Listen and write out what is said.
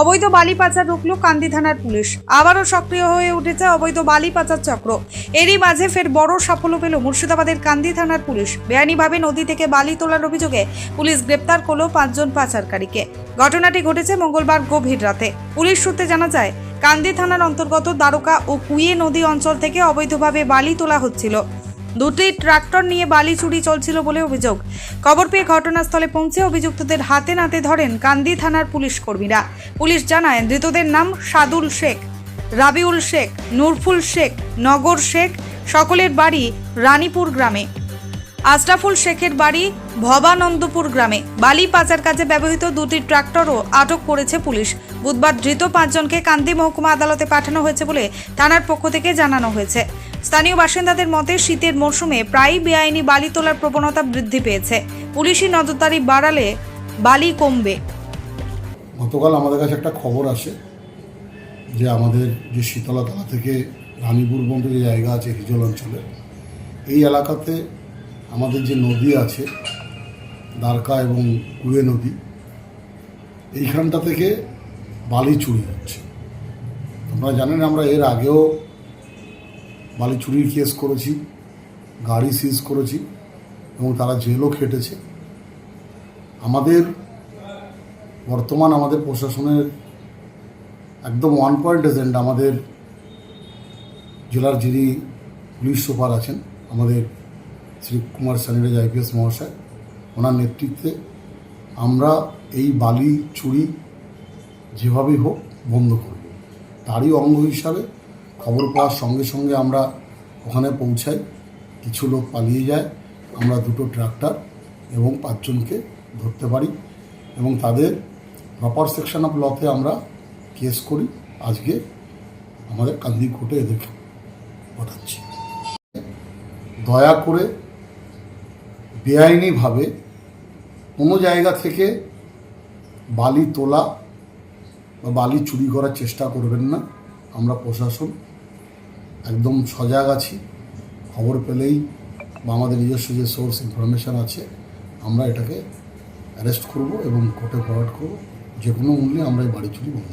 অবৈধ বালি পাচার রুখল কান্দি থানার পুলিশ। আবারও সক্রিয় হয়ে উঠেছে অবৈধ বালি পাচার চক্র। এরই মাঝে ফের বড় সাফল্য পেল মুর্শিদাবাদের কান্দি থানার পুলিশ। বেআইনিভাবে নদী থেকে বালি তোলার অভিযোগে পুলিশ গ্রেপ্তার করল পাঁচজন পাচারকারীকে। ঘটনাটি ঘটেছে মঙ্গলবার গভীর রাতে। পুলিশ সূত্রে জানা যায়, কান্দি থানার অন্তর্গত দ্বারকা ও কুইয়ে নদী অঞ্চল থেকে অবৈধভাবে বালি তোলা হচ্ছিল। দুটি ট্রাক্টর নিয়ে বালি চুরি চলছিল বলে অভিযোগ। খবর পেয়ে ঘটনাস্থলে পৌঁছে অভিযুক্তদের হাতে নাতে ধরেন কান্দি থানার পুলিশ কর্মীরা। পুলিশ জানায়, ধৃতদের নাম সাদুল শেখ, রাবিউল শেখ, নুরফুল শেখ, নগর শেখ, সকলের বাড়ি রানীপুর গ্রামে। আশরাফুল শেখের বাড়ি ভবানন্দপুর গ্রামে। বালি পাচার কাজে ব্যবহৃত দুটি ট্রাক্টরও আটক করেছে পুলিশ। বুধবার ধৃত পাঁচজনকে কান্দি মহকুমা আদালতে পাঠানো হয়েছে বলে থানার পক্ষ থেকে জানানো হয়েছে। স্থানীয় বাসিন্দাদের মতে, শীতের মরশুমে প্রায়ই বেআইনি বালি তোলার প্রবণতা বৃদ্ধি পেয়েছে। পুলিশি নজরদারি বাড়ালে বালি কমবে। গতকাল আমাদের কাছে একটা খবর আসে যে আমাদের যে শীতলাতলা থেকে রানীপুর পর্যন্ত যে জায়গা আছে, হিজল অঞ্চলে, এই এলাকাতে আমাদের যে নদী আছে, দ্বারকা এবং কুয়ে নদী, এইখানটা থেকে বালি চুরি হচ্ছে। আপনারা জানেন আমরা এর আগেও বালি চুরির কেস করেছি, গাড়ি সিজ করেছি, এবং তারা জেলও খেটেছে। আমাদের, বর্তমান আমাদের প্রশাসনের একদম ওয়ান পয়েন্ট এজেন্ট আমাদের জেলার যিনি পুলিশ সুপার আছেন, আমাদের শ্রী কুমার সানিরাজ আইপিএস মহাশয়, ওনার নেতৃত্বে আমরা এই বালি চুরি যেভাবেই হোক বন্ধ করব তারই অঙ্গ হিসাবে খবর পাওয়ার সঙ্গে সঙ্গে আমরা ওখানে পৌঁছাই, কিছু লোক পালিয়ে যায়, আমরা দুটো ট্রাক্টর এবং পাঁচজনকে ধরতে পারি এবং তাদের প্রপার সেকশন অফ লতে আমরা কেস করি। আজকে আমাদের কান্দি কোর্টে এদেরকে পাঠাচ্ছি। দয়া করে বেআইনিভাবে কোনো জায়গা থেকে বালি তোলা বা বালি চুরি করার চেষ্টা করবেন না। আমরা প্রশাসন একদম সজাগ আছি। খবর পেলেই বা আমাদের নিজস্ব যে সোর্স ইনফরমেশান আছে, আমরা এটাকে অ্যারেস্ট করব এবং কোর্টে ফরওয়ার্ড করব। যে কোনো মূল্যে আমরা এই বাড়ি চুরি বন্ধ